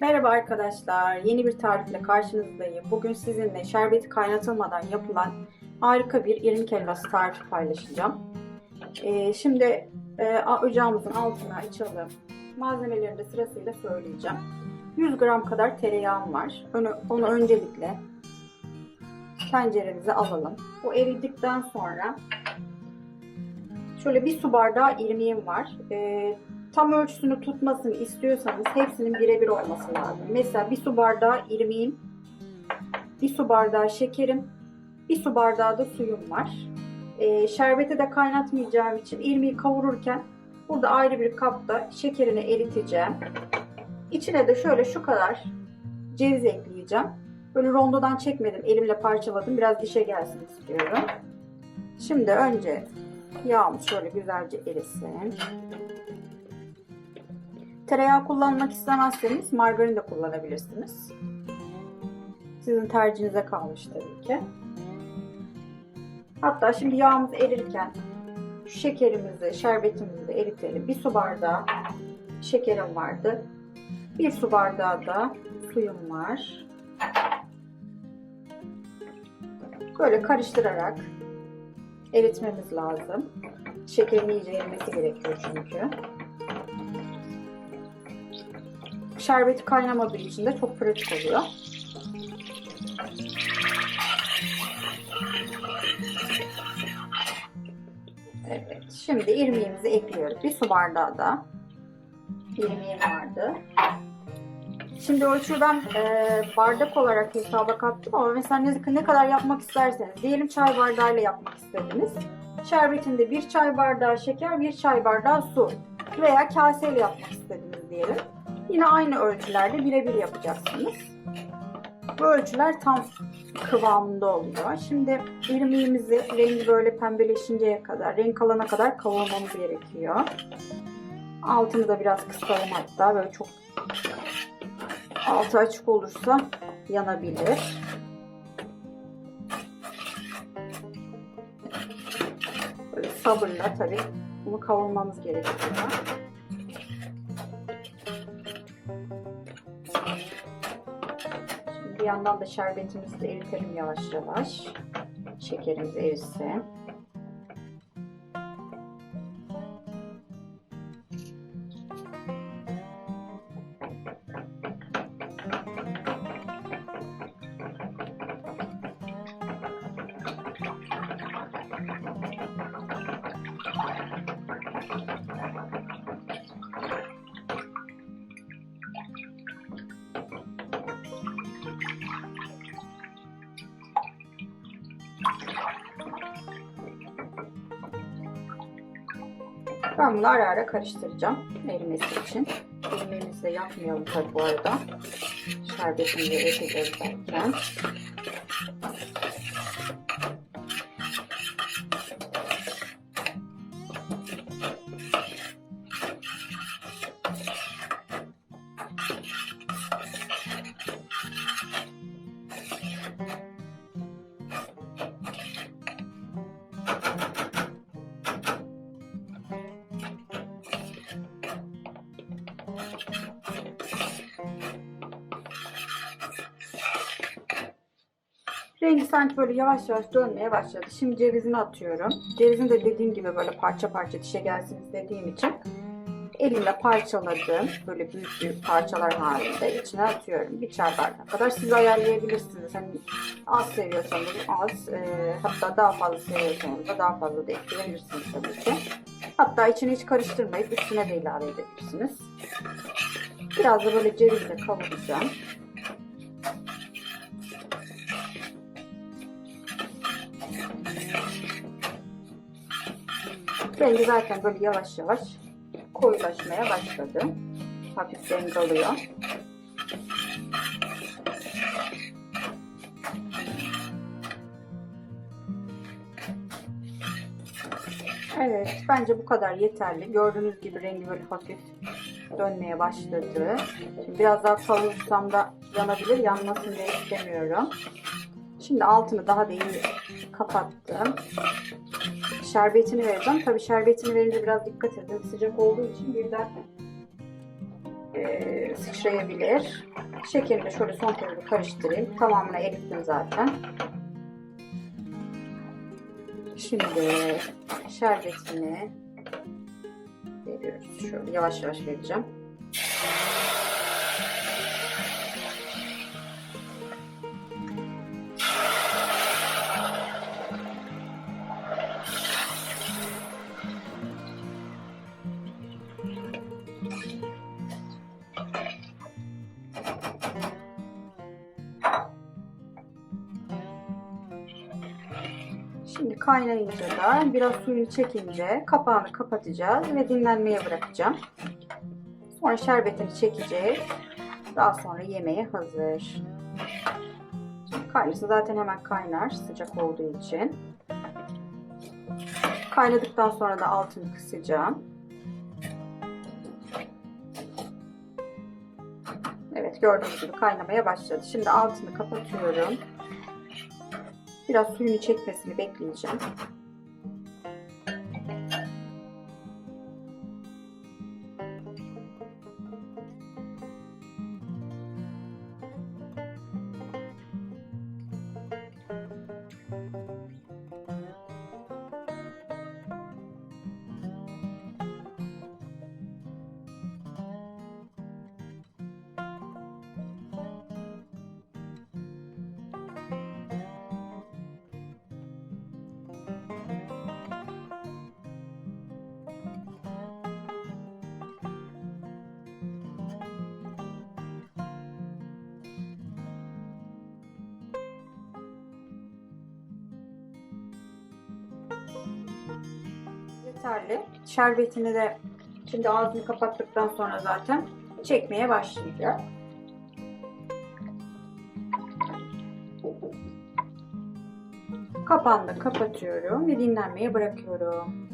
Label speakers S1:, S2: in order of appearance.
S1: Merhaba arkadaşlar. Yeni bir tarifle karşınızdayım. Bugün sizinle şerbeti kaynatılmadan yapılan harika bir irmik helvası tarifi paylaşacağım. Ee, şimdi e, ocağımızın altına açalım. Malzemelerini de sırasıyla söyleyeceğim. 100 gram kadar tereyağım var. Onu, onu öncelikle tenceremize alalım. Bu eridikten sonra şöyle bir su bardağı irmiğim var. Ee, tam ölçüsünü tutmasını istiyorsanız hepsinin birebir olması lazım. Mesela bir su bardağı irmiğim, bir su bardağı şekerim, bir su bardağı da suyum var. Ee, şerbeti de kaynatmayacağım için irmiği kavururken burada ayrı bir kapta şekerini eriteceğim. İçine de şöyle şu kadar ceviz ekleyeceğim. Böyle rondodan çekmedim, elimle parçaladım. Biraz dişe gelsin istiyorum. Şimdi önce yağımız şöyle güzelce erisin. Tereyağı kullanmak istemezseniz margarin de kullanabilirsiniz. Sizin tercihinize kalmış tabii ki. Hatta şimdi yağımız erirken şu şekerimizi, şerbetimizi de eritelim. Bir su bardağı şekerim vardı. Bir su bardağı da suyum var. Böyle karıştırarak eritmemiz lazım. Şekerin iyice erimesi gerekiyor çünkü. Şerbeti kaynamadığı için de çok pratik oluyor. Evet, şimdi irmiğimizi ekliyoruz. Bir su bardağı da irmiğim vardı. Şimdi ölçüyü ben e, bardak olarak hesaba kattım ama mesela ne, ne kadar yapmak isterseniz. Diyelim çay bardağıyla yapmak istediniz. Şerbetinde bir çay bardağı şeker, bir çay bardağı su veya kaseyle yapmak istediniz diyelim. Yine aynı ölçülerde birebir yapacaksınız. Bu ölçüler tam kıvamında oluyor. Şimdi irmiğimizi rengi böyle pembeleşinceye kadar, renk alana kadar kavurmamız gerekiyor. Altını da biraz kısalım hatta böyle çok altı açık olursa yanabilir. Böyle sabırla tabii bunu kavurmamız gerekiyor. Yandan da şerbetimizi de eritelim yavaş yavaş. Şekerimiz erisin. Ben bunu ara ara karıştıracağım erimesi için. Irmiğimizi de yakmayalım tabi bu arada. Şerbetini de ekleyeceğiz derken. Rengi sanki böyle yavaş yavaş dönmeye başladı. Şimdi cevizini atıyorum. Cevizini de dediğim gibi böyle parça parça dişe gelsin istediğim için elimle parçaladım. Böyle büyük büyük parçalar halinde içine atıyorum. Bir çay bardağı kadar siz ayarlayabilirsiniz. Hani az seviyorsanız az, e, hatta daha fazla seviyorsanız da daha fazla da ekleyebilirsiniz tabii ki. Hatta içini hiç karıştırmayıp üstüne de ilave edebilirsiniz. Biraz da böyle cevizle kavuracağım. Rengi zaten böyle yavaş yavaş koyulaşmaya başladı. Hafif renk alıyor. Evet, bence bu kadar yeterli. Gördüğünüz gibi rengi böyle hafif dönmeye başladı. Şimdi biraz daha kavurursam da yanabilir. Yanmasını da istemiyorum. Şimdi altını daha da iyi kapattım. Şerbetini vereceğim. Tabii şerbetini verince biraz dikkat edin. Sıcak olduğu için birden e, sıçrayabilir. Şekerini de şöyle son kez karıştırayım. Tamamını erittim zaten. Şimdi şerbetini veriyoruz. Şöyle yavaş yavaş vereceğim. Şimdi kaynayınca da biraz suyunu çekince kapağını kapatacağız ve dinlenmeye bırakacağım. Sonra şerbetini çekecek. Daha sonra yemeğe hazır. Kaynasın zaten hemen kaynar sıcak olduğu için. Kaynadıktan sonra da altını kısacağım. Evet gördüğünüz gibi kaynamaya başladı. Şimdi altını kapatıyorum. Biraz suyunu çekmesini bekleyeceğim. Yeterli. Şerbetini de şimdi ağzını kapattıktan sonra zaten çekmeye başlayacak. Kapağını kapatıyorum ve dinlenmeye bırakıyorum.